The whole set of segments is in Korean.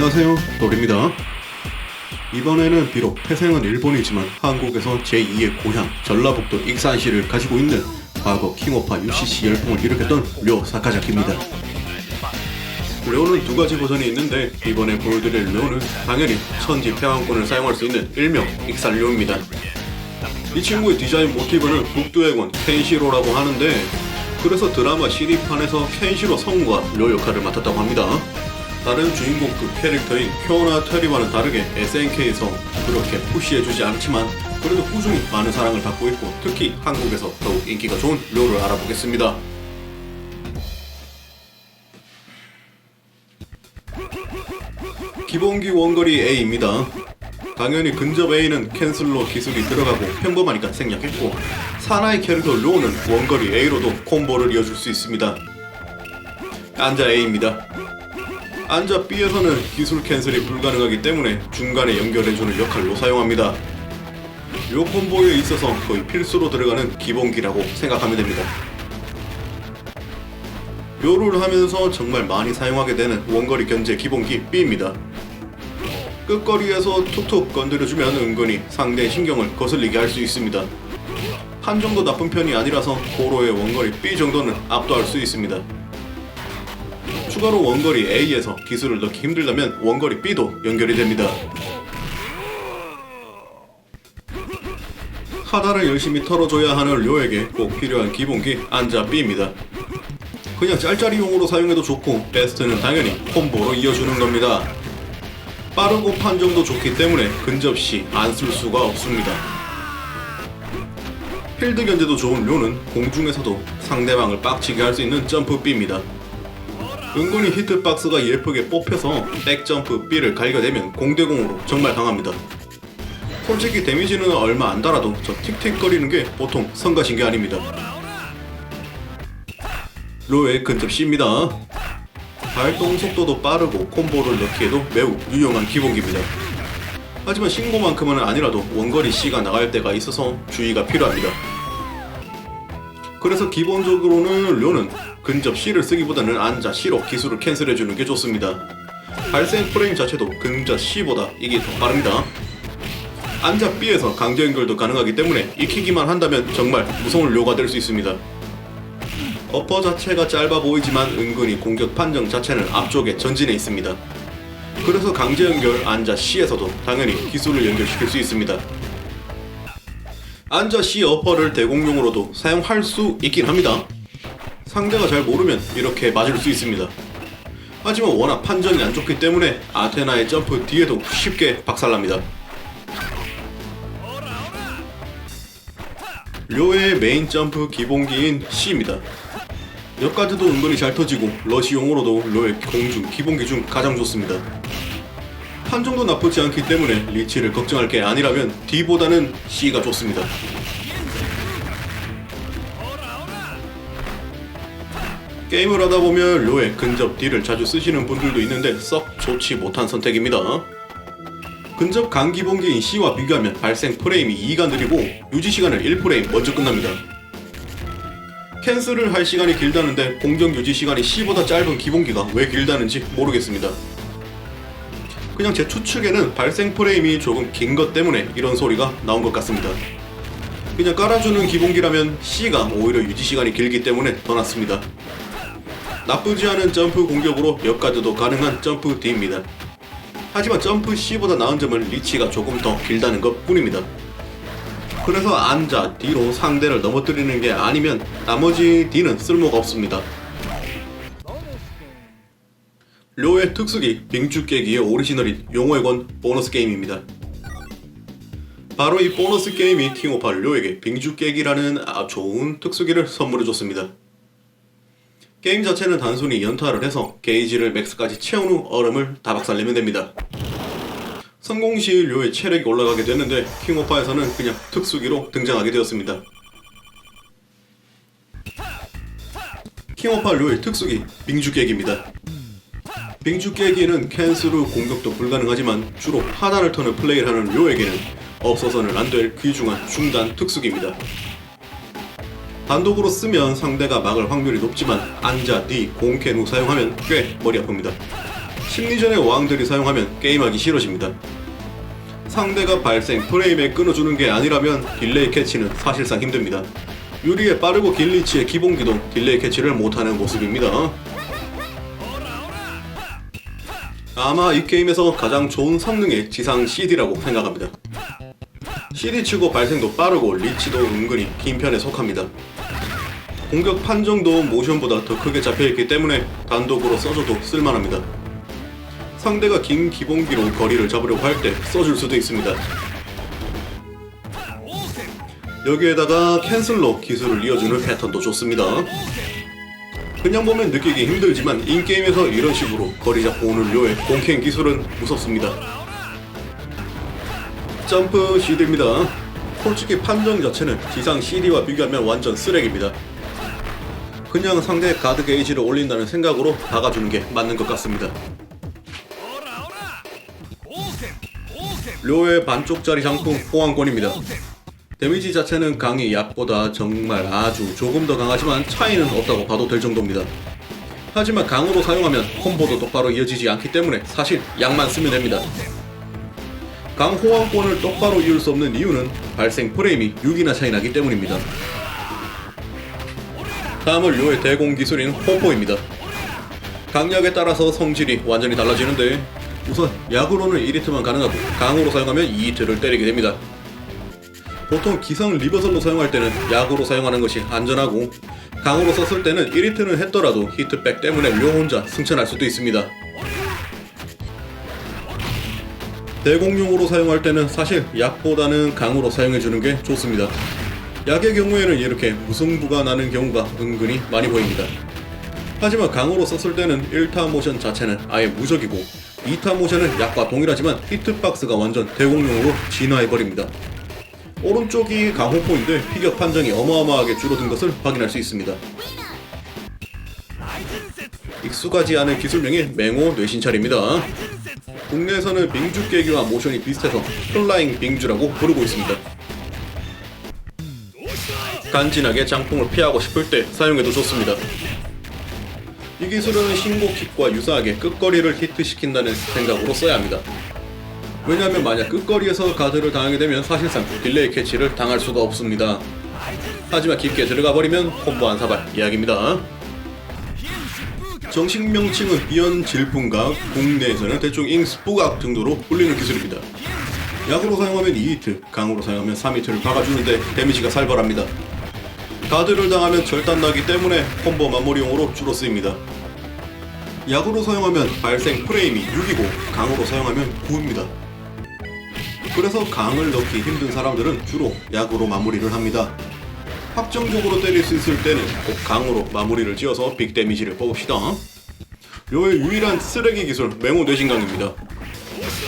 안녕하세요. 돌입니다. 이번에는 비록 태생은 일본이지만 한국에서 제2의 고향 전라북도 익산시를 가지고 있는 과거 킹오파 UCC 열풍을 일으켰던 료 사카자키입니다. 료는 두 가지 버전이 있는데 이번에 보여드릴 료는 당연히 천지 평왕권을 사용할 수 있는 일명 익산 료입니다. 이 친구의 디자인 모티브는 북두해군 켄시로라고 하는데 그래서 드라마 CD판에서 켄시로 성우가 료 역할을 맡았다고 합니다 다른 주인공급 캐릭터인 쿄나 테리와는 다르게 SNK에서 그렇게 푸시해주지 않지만 그래도 꾸준히 많은 사랑을 받고 있고 특히 한국에서 더욱 인기가 좋은 료를 알아보겠습니다. 기본기 원거리 A입니다. 당연히 근접 A는 캔슬로 기술이 들어가고 평범하니까 생략했고 사나이 캐릭터 료는 원거리 A로도 콤보를 이어줄 수 있습니다. 안자 A입니다. 안자 B에서는 기술 캔슬이 불가능하기 때문에 중간에 연결해주는 역할로 사용합니다. 요 콤보에 있어서 거의 필수로 들어가는 기본기라고 생각하면 됩니다. 요를 하면서 정말 많이 사용하게 되는 원거리 견제 기본기 B입니다. 끝거리에서 툭툭 건드려주면 은근히 상대의 신경을 거슬리게 할 수 있습니다. 한 정도 나쁜 편이 아니라서 고로의 원거리 B 정도는 압도할 수 있습니다. 추가로 원거리 A에서 기술을 넣기 힘들다면 원거리 B도 연결이 됩니다. 하단을 열심히 털어줘야 하는 료에게 꼭 필요한 기본기 안자 B입니다. 그냥 짤짤이용으로 사용해도 좋고 베스트는 당연히 콤보로 이어주는 겁니다. 빠르고 판정도 좋기 때문에 근접 시 안 쓸 수가 없습니다. 필드 견제도 좋은 료는 공중에서도 상대방을 빡치게 할 수 있는 점프 B입니다. 은근히 히트박스가 예쁘게 뽑혀서 백점프 B를 갈겨내면 공대공으로 정말 강합니다. 솔직히 데미지는 얼마 안 달아도 저 틱틱거리는 게 보통 성가신 게 아닙니다. 로의 근접 C입니다. 발동 속도도 빠르고 콤보를 넣기에도 매우 유용한 기본기입니다. 하지만 신고만큼은 아니라도 원거리 C가 나갈 때가 있어서 주의가 필요합니다. 그래서 기본적으로는 료는 근접 C를 쓰기보다는 앉아 C로 기술을 캔슬해주는 게 좋습니다. 발생 프레임 자체도 근접 C보다 이게 더 빠릅니다. 앉아 B에서 강제 연결도 가능하기 때문에 익히기만 한다면 정말 무서운 료가 될 수 있습니다. 어퍼 자체가 짧아 보이지만 은근히 공격 판정 자체는 앞쪽에 전진해 있습니다. 그래서 강제 연결 앉아 C에서도 당연히 기술을 연결시킬 수 있습니다. 앉아 C 어퍼를 대공용으로도 사용할 수 있긴 합니다. 상대가 잘 모르면 이렇게 맞을 수 있습니다. 하지만 워낙 판정이 안 좋기 때문에 아테나의 점프 뒤에도 쉽게 박살납니다. 료의 메인 점프 기본기인 C입니다. 여기까지도 은근히 잘 터지고 러시용으로도 료의 공중 기본기 중 가장 좋습니다. 판정도 나쁘지 않기 때문에 리치를 걱정할 게 아니라면 D보다는 C가 좋습니다. 게임을 하다 보면 료의 근접 D를 자주 쓰시는 분들도 있는데 썩 좋지 못한 선택입니다. 근접 강기본기인 C와 비교하면 발생 프레임이 2가 느리고 유지 시간은 1프레임 먼저 끝납니다. 캔슬을 할 시간이 길다는데 공격 유지 시간이 C보다 짧은 기본기가 왜 길다는지 모르겠습니다. 그냥 제 추측에는 발생 프레임이 조금 긴 것 때문에 이런 소리가 나온 것 같습니다. 그냥 깔아주는 기본기라면 C가 오히려 유지 시간이 길기 때문에 더 낫습니다. 나쁘지 않은 점프 공격으로 역가드도 가능한 점프 D입니다. 하지만 점프 C보다 나은 점은 리치가 조금 더 길다는 것 뿐입니다. 그래서 앉아 D로 상대를 넘어뜨리는 게 아니면 나머지 D는 쓸모가 없습니다. 료의 특수기 빙주 깨기의 오리지널인 용어의 권 보너스 게임입니다. 바로 이 보너스 게임이 킹오파 료에게 빙주 깨기라는 아 좋은 특수기를 선물해줬습니다. 게임 자체는 단순히 연타를 해서 게이지를 맥스까지 채운 후 얼음을 다 박살내면 됩니다. 성공 시 료의 체력이 올라가게 되는데 킹오파에서는 그냥 특수기로 등장하게 되었습니다. 킹오파 료의 특수기 빙주 깨기입니다. 빙주 깨기에는 캔슬 후 공격도 불가능하지만 주로 하단을 터는 플레이를 하는 료에게는 없어서는 안 될 귀중한 중단 특수기입니다. 단독으로 쓰면 상대가 막을 확률이 높지만 앉아 D 공캔 후 사용하면 꽤 머리 아픕니다. 심리전의 왕들이 사용하면 게임하기 싫어집니다. 상대가 발생 프레임에 끊어주는 게 아니라면 딜레이 캐치는 사실상 힘듭니다. 유리의 빠르고 길 리치의 기본기도 딜레이 캐치를 못하는 모습입니다. 아마 이 게임에서 가장 좋은 성능의 지상 CD라고 생각합니다. CD 치고 발생도 빠르고 리치도 은근히 긴 편에 속합니다. 공격 판정도 모션보다 더 크게 잡혀있기 때문에 단독으로 써줘도 쓸만합니다. 상대가 긴 기본기로 거리를 잡으려고 할 때 써줄 수도 있습니다. 여기에다가 캔슬로 기술을 이어주는 패턴도 좋습니다. 그냥 보면 느끼기 힘들지만 인게임에서 이런 식으로 거리 잡고 오는 료의 공캔 기술은 무섭습니다. 점프 CD입니다. 솔직히 판정 자체는 지상 CD와 비교하면 완전 쓰레기입니다. 그냥 상대 가드 게이지를 올린다는 생각으로 박아주는 게 맞는 것 같습니다. 료의 반쪽짜리 장풍 호환권입니다. 데미지 자체는 강이 약보다 정말 아주 조금 더 강하지만 차이는 없다고 봐도 될 정도입니다. 하지만 강으로 사용하면 콤보도 똑바로 이어지지 않기 때문에 사실 약만 쓰면 됩니다. 강 호환권을 똑바로 이을 수 없는 이유는 발생 프레임이 6이나 차이 나기 때문입니다. 다음은 료의 대공 기술인 호포입니다. 강약에 따라서 성질이 완전히 달라지는데 우선 약으로는 1히트만 가능하고 강으로 사용하면 2히트를 때리게 됩니다. 보통 기성 리버설로 사용할 때는 약으로 사용하는 것이 안전하고 강으로 썼을 때는 1히트는 했더라도 히트백 때문에 료 혼자 승천할 수도 있습니다. 대공용으로 사용할 때는 사실 약보다는 강으로 사용해주는 게 좋습니다. 약의 경우에는 이렇게 무승부가 나는 경우가 은근히 많이 보입니다. 하지만 강으로 썼을 때는 1타 모션 자체는 아예 무적이고 2타 모션은 약과 동일하지만 히트박스가 완전 대공용으로 진화해버립니다. 오른쪽이 강호포인데 피격 판정이 어마어마하게 줄어든 것을 확인할 수 있습니다. 익숙하지 않은 기술명이 맹호 뇌신찰입니다. 국내에서는 빙주 깨기와 모션이 비슷해서 플라잉 빙주라고 부르고 있습니다. 간지나게 장풍을 피하고 싶을 때 사용해도 좋습니다. 이 기술은 신고킥과 유사하게 끝거리를 히트시킨다는 생각으로 써야 합니다. 왜냐하면 만약 끝거리에서 가드를 당하게 되면 사실상 딜레이 캐치를 당할 수가 없습니다. 하지만 깊게 들어가 버리면 콤보 안사발 이야기입니다. 정식 명칭은 비연 질풍각, 국내에서는 대충 잉스부각 정도로 불리는 기술입니다. 약으로 사용하면 2히트, 강으로 사용하면 3히트를 박아주는데 데미지가 살벌합니다. 가드를 당하면 절단 나기 때문에 콤보 마무리용으로 주로 쓰입니다. 약으로 사용하면 발생 프레임이 6이고 강으로 사용하면 9입니다. 그래서 강을 넣기 힘든 사람들은 주로 약으로 마무리를 합니다. 확정적으로 때릴 수 있을 때는 꼭 강으로 마무리를 지어서 빅 데미지를 뽑읍시다. 요의 유일한 쓰레기 기술 맹호 뇌신강입니다.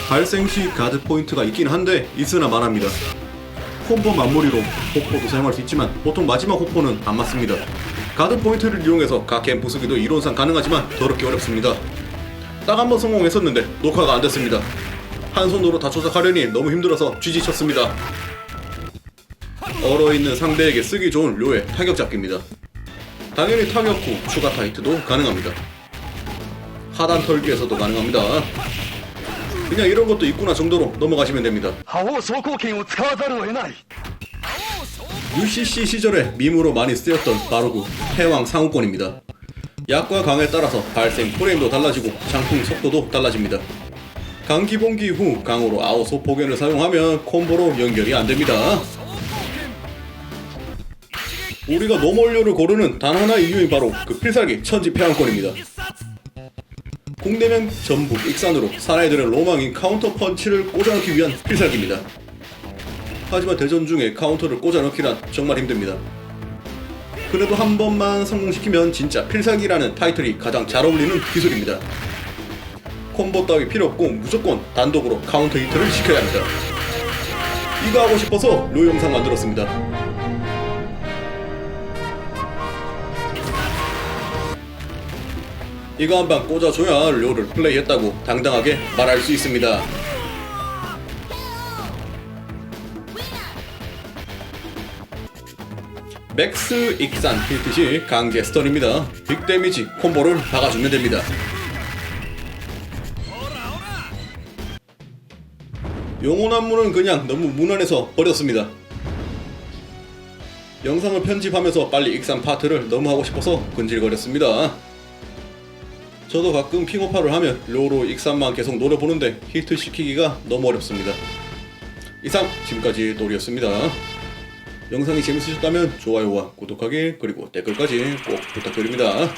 발생 시 가드 포인트가 있긴 한데 있으나 만합니다. 콤보 마무리로 호포도 사용할 수 있지만 보통 마지막 호포는 안 맞습니다. 가드 포인트를 이용해서 각캠 부수기도 이론상 가능하지만 더럽게 어렵습니다. 딱 한 번 성공했었는데 녹화가 안 됐습니다. 한 손으로 다 조작하려니 너무 힘들어서 쥐지쳤습니다. 얼어있는 상대에게 쓰기 좋은 료의 타격 잡기입니다. 당연히 타격 후 추가 타이트도 가능합니다. 하단 털기에서도 가능합니다. 그냥 이런 것도 있구나 정도로 넘어가시면 됩니다. UCC 시절에 밈으로 많이 쓰였던 바로구 해왕 상우권입니다. 약과 강에 따라서 발생 프레임도 달라지고 장풍 속도도 달라집니다. 강기 봉기 후 강으로 아오소 포견을 사용하면 콤보로 연결이 안됩니다. 우리가 뭐 노멀료를 고르는 단 하나 이유인 바로 그 필살기 천지 폐왕권입니다. 국내면 전북 익산으로 사나이들의 로망인 카운터 펀치를 꽂아넣기 위한 필살기입니다. 하지만 대전 중에 카운터를 꽂아 넣기란 정말 힘듭니다. 그래도 한 번만 성공시키면 진짜 필살기라는 타이틀이 가장 잘 어울리는 기술입니다. 콤보 따위 필요 없고 무조건 단독으로 카운터 히트를 시켜야 합니다. 이거 하고 싶어서 료 영상 만들었습니다. 이거 한 방 꽂아줘야 료를 플레이했다고 당당하게 말할 수 있습니다. 맥스 익산 필핏이 강제 스턴입니다. 빅 데미지 콤보를 박아주면 됩니다. 영혼한 문은 그냥 너무 무난해서 버렸습니다. 영상을 편집하면서 빨리 익산 파트를 너무 하고 싶어서 근질거렸습니다. 저도 가끔 핑호파를 하면 로로 익산만 계속 노려보는데 히트 시키기가 너무 어렵습니다. 이상 지금까지 놀이였습니다. 영상이 재밌으셨다면 좋아요와 구독하기 그리고 댓글까지 꼭 부탁드립니다.